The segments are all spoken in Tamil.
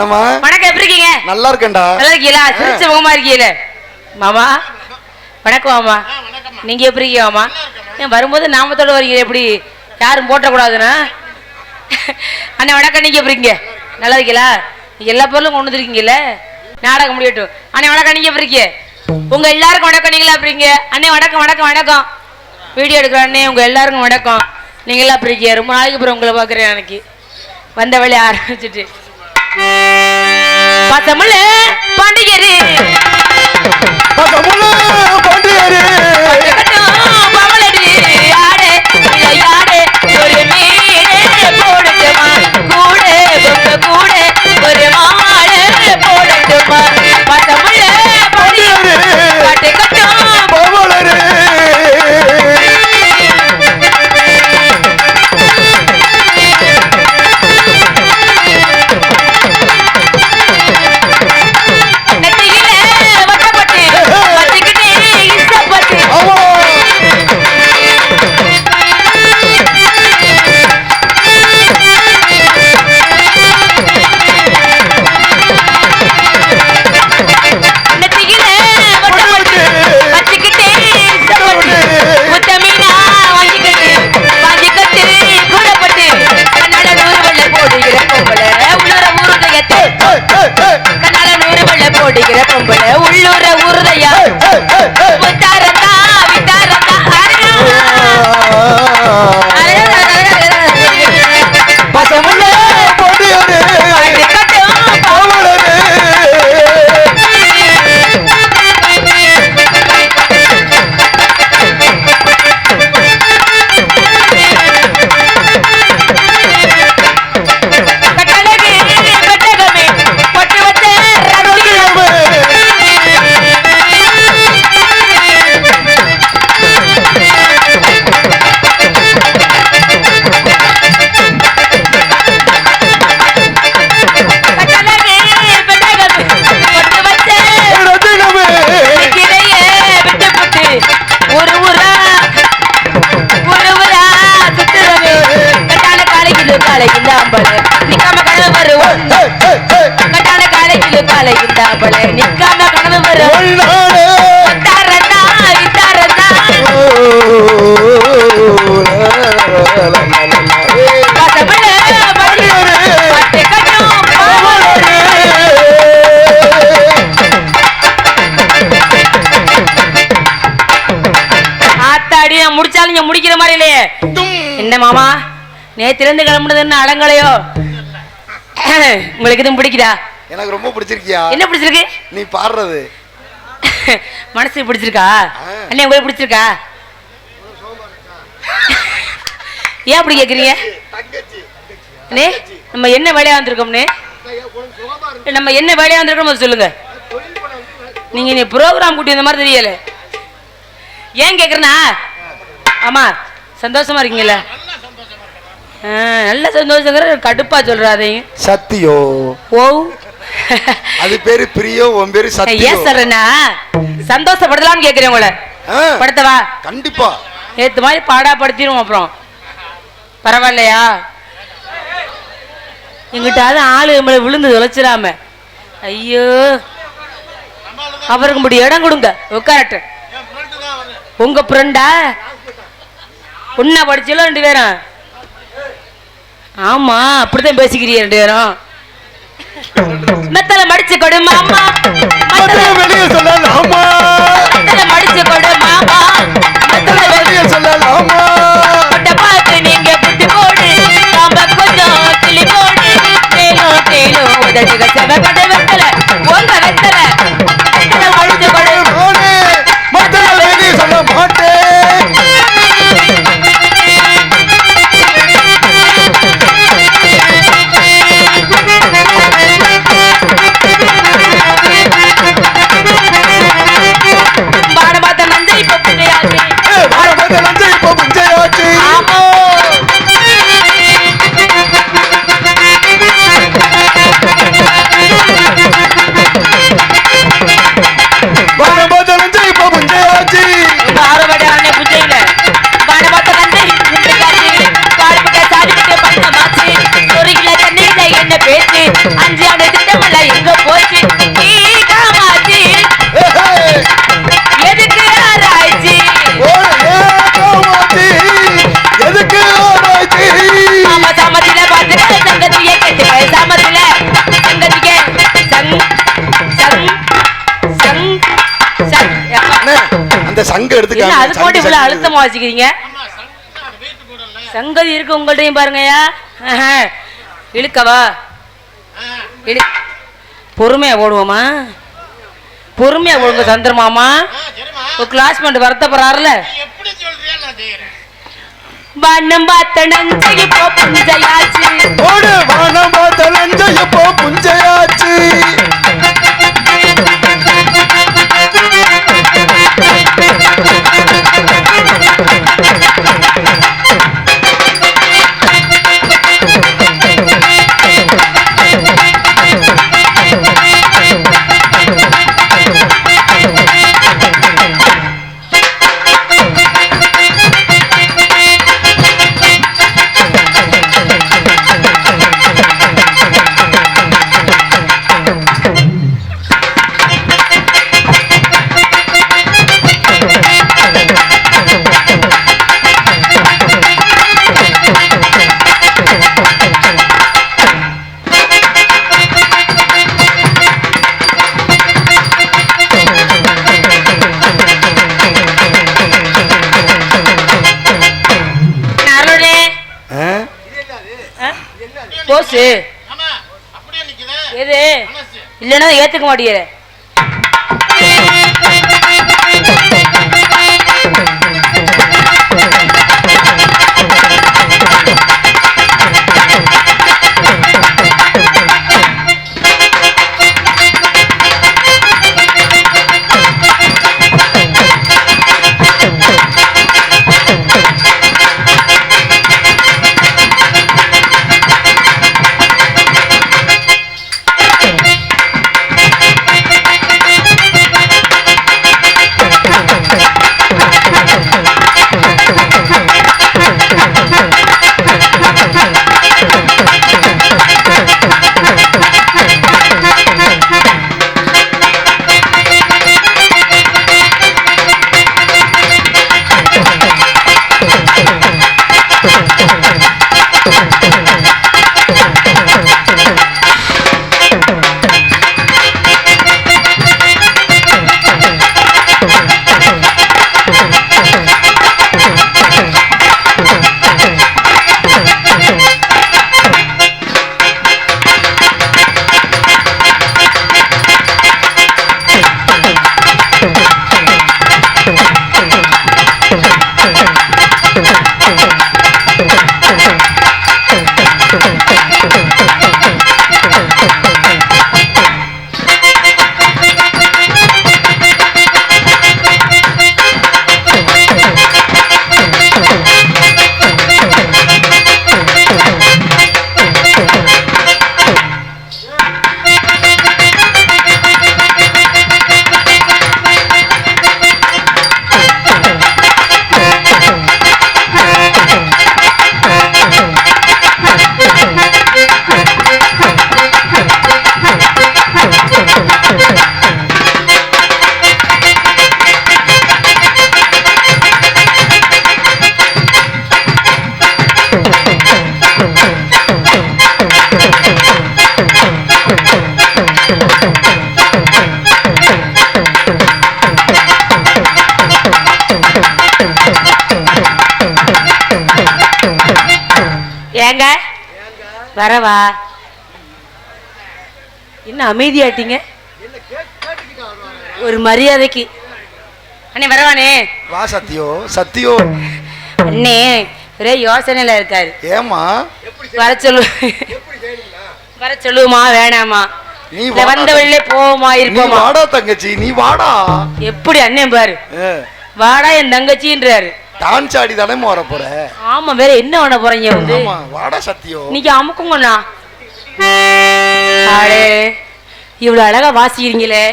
என்னம்மா? வணக்கம் எப்படி இருக்கீங்க? நல்லா இருக்கேன்டா நல்லா இருக்கீங்களா சிரிச்ச முகமா இருக்கீங்கள. மாமா வணக்கம் மாமா. நீங்க எப்படி இருக்கீங்க மாமா? ஏன் வரும்போது நாமத்தோட வரீங்க எப்படி? யாரும் போட்டக்கூடாதுண்ணா அண்ணா வணக்கம் நீங்க எப்படி இருக்கீங்க? நல்லா இருக்கீங்களா எல்லா பொருளும் கொண்டு வந்துருக்கீங்கல்ல? நாடகம் முடியட்டும். அண்ணே வணக்கம் நீங்க எப்படி இருக்கீங்க? உங்க எல்லாருக்கும் வணக்கம் நீங்களா எப்படி இருக்கீங்க? அண்ணே வணக்கம் வணக்கம் வணக்கம். வீடியோ எடுக்கிற அண்ணே உங்க எல்லாருக்கும் வணக்கம். நீங்களா எப்படி இருக்கீங்க? ரொம்ப நாளைக்கு அப்புறம் உங்களை பார்க்குறேன் எனக்கு வந்த வேலையை ஆரம்பிச்சிட்டு. பசமுள்ள பாண்டிகரு பசமுள்ள பாண்டியரே. ஆத்தாடி நான் முடிச்சாலும் நீங்க முடிக்கிற மாதிரி இல்லையே. என்ன மாமா நேத்திலிருந்து கிளம்புனது என்ன அடங்கலையோ? உங்களுக்கு எதுவும் பிடிக்குதா? எனக்கு ரொம்ப பிடிச்சிருக்கியா? என்ன பிடிச்சிருக்கு? நீ பாடுறது. மனசு பிடிச்சிருக்கா. அண்ணே உங்களுக்கு பிடிச்சிருக்கா? ஏன் அப்படி கேக்குறீங்க? அண்ணே நம்ம என்ன வேலையா வந்திருக்கோம்னு? நம்ம என்ன வேலையா வந்திருக்கோம் சொல்லுங்க. நீங்க நீ ப்ரோக்ராம் கூட்டி வந்த மாதிரி தெரியல. ஏன் கேக்குறேன்னா ஆமா சந்தோஷமா இருக்கீங்களா நல்ல சந்தோஷங்கிற கடுப்பா சொல்றாதையும் சத்தியோ. ஓ அது பேரு பிரியோ உன் பேரு சத்தியோ. ஏன் சொல்றேன்னா சந்தோஷப்படுத்தலாம்னு கேக்குறேன் உங்களை. படுத்தவா? கண்டிப்பா. நேத்து மாதிரி பாடா படுத்திரும் அப்புறம். பரவாயில்லையா? எங்கிட்டாவது ஆளு நம்மளை விழுந்து தொலைச்சிடாம. ஐயோ. அவருக்கு இப்படி இடம் கொடுங்க. உட்காரட்டு. உங்க ஃப்ரெண்டா ஒன்னா படிச்சல ரெண்டு பேரும். ஆமா அப்படித்தான் பேசிக்கிறீங்க ரெண்டு பேரும். மெத்தல மடிச்சு கொடு மாமா. மெத்தல வெளியே மடிச்சு கொடு மாமா. இவ்வளவு. அழுத்தமா வச்சுக்கிறீங்க? சங்கதி இருக்கு உங்கள்ட்டையும் பாருங்கய்யா. இழுக்கவா? இழு பொறுமையா ஓடுவோமா? பொறுமையா ஓடுங்க சந்திரமாமா. ஒரு கிளாஸ்மேட் வருத்தப்படுறாருல எப்படி சொல்றியா நான் செய்யறேன் வண்ணம் பார்த்த நஞ்சைக்கு போ புஞ்சையாச்சு. ஓடு வானம் பார்த்த நஞ்சைய போ புஞ்சையாச்சு. நிக்குது. எது? மனசு. இல்லைன்னா ஏத்துக்க மாட்டேங்கிற. Thank you. ஏங்க வரவா. என்ன அமைதியாட்டீங்க ஒரு மரியாதைக்கு. அண்ணே வரவானே வா சத்தியோ சத்தியோ அண்ணே ஒரே யோசனையில இருக்காரு. ஏமா வர சொல்லு. வர சொல்லுமா வேணாமா? நீ வந்த வழியிலே போவோமா இருப்போமா? வாடா தங்கச்சி. நீ வாடா. எப்படி அண்ணன் பாரு. வாடா என் தங்கச்சின்றாரு. டான்ஸ் ஆடி தானே வர போற? ஆமா வேற என்ன பண்ண போறீங்க வந்து? ஆமா வாடா சத்தியோ. இன்னைக்கு அமுக்குங்கண்ணா ஆளே இவ்வளவு அழகா வாசிக்கிறீங்களே.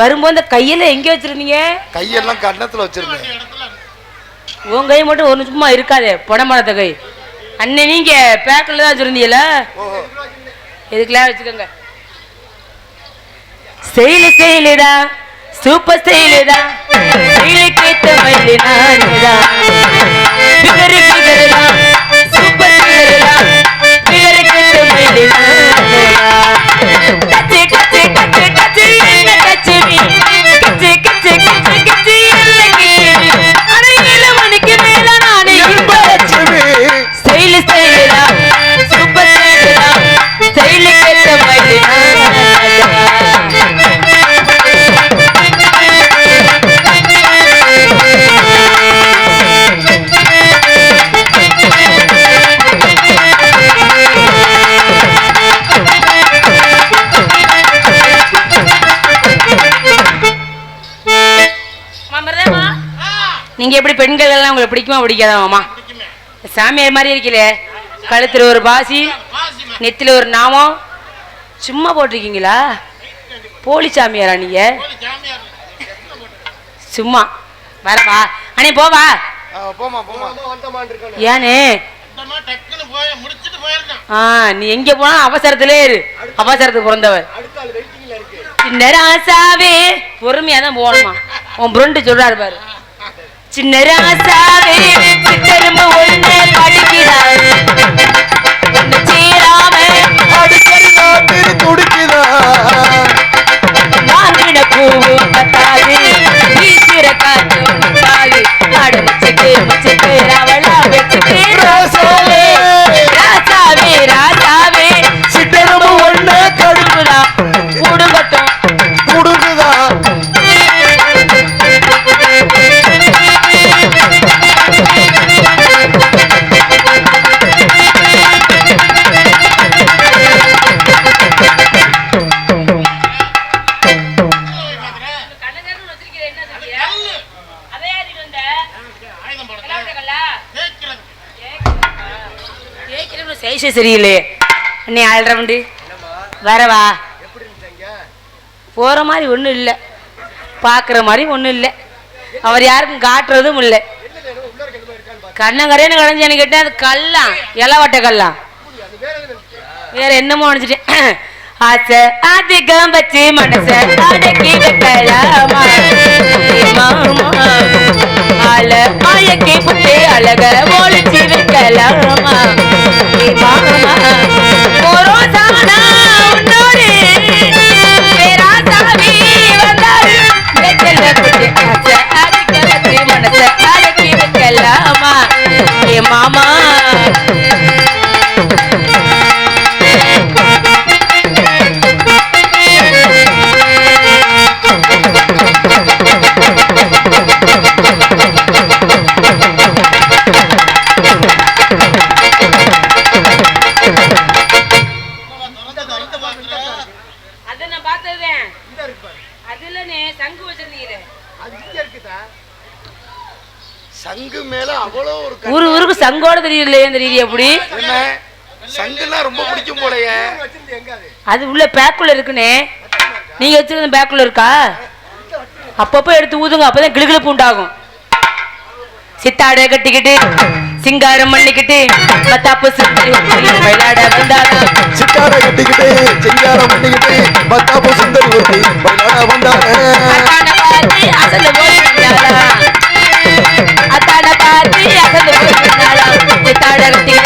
வரும்போது இந்த கையில எங்க வச்சிருந்தீங்க? கையெல்லாம் கன்னத்துல வச்சிருந்தேன். உன் கை மட்டும் ஒரு சும்மா இருக்காதே புடமரத்த கை. அண்ணன் நீங்க பேக்கில் தான் வச்சிருந்தீங்களா ஓஹோ. இதுக்கெல்லாம் வச்சுக்கோங்க. ஸ்டைலு தான் சூப்பர் ஸ்டைலு தான் நீங்க எப்படி பெண்கள் எல்லாம் உங்களுக்கு பிடிக்குமா பிடிக்காதா மாமா? பிடிக்குமே. சாமியார் மாதிரி இருக்கீங்களே. கழுத்துல ஒரு பாசி. நெத்தில ஒரு நாமம். சும்மா போட்டிருக்கீங்களா? போலி சாமியாரா நீங்க. சும்மா. வரவா அண்ணே போவா ஏனே? நீ எங்க போனா அவசரத்திலே இரு. அவசரத்துக்கு பிறந்தவர் சின்ன ராசாவே பொறுமையா தான் போகணுமா. உன் புரண்டு சொல்றாரு பாரு. சின்ன ராசாவே சித்தரும்பு தேய்க்கிறது. சரியில்லையே. அண்ணே ஆள்றவண்டி வரவா? போற மாதிரி ஒன்றும் இல்லை. பார்க்குற மாதிரி ஒன்றும் இல்லை. அவர் யாருக்கும் காட்டுறதும் இல்லை. கண்ணங்கரையன்னு கடைஞ்சேன்னு கேட்டேன் அது கல்லாம் இலவட்ட கல்லாம். வேற என்னமோ நினைச்சிட்டேன். ஆசை அதிகம் வச்சு மனச அடக்கி வைக்கலாமா ஏ மயக்கி புட்டு அழக ஒளிச்சு வைக்கலாமா? ஏ சங்கோட தெரியலையே தெரியல எப்படி என்ன? சங்குன்னா ரொம்ப பிடிக்கும் போலயே. அது உள்ள பேக்குள்ள இருக்குனே. நீங்க வச்சிருந்த பேக்குள்ள இருக்கா? அப்பப்போ எடுத்து ஊதுங்க அப்பதான் கிளுகிளுப்பு உண்டாகும். சித்தாட கட்டிக்கிட்டு சிங்காரம் பண்ணிக்கிட்டு மத்தாப்பு சுத்தி விளையாட வந்தாரா சிட்டார கட்டிக்கிட்டு சிங்காரம் பண்ணிக்கிட்டு பத்தாப்பு சுந்தரி போய் நாடகத்தில்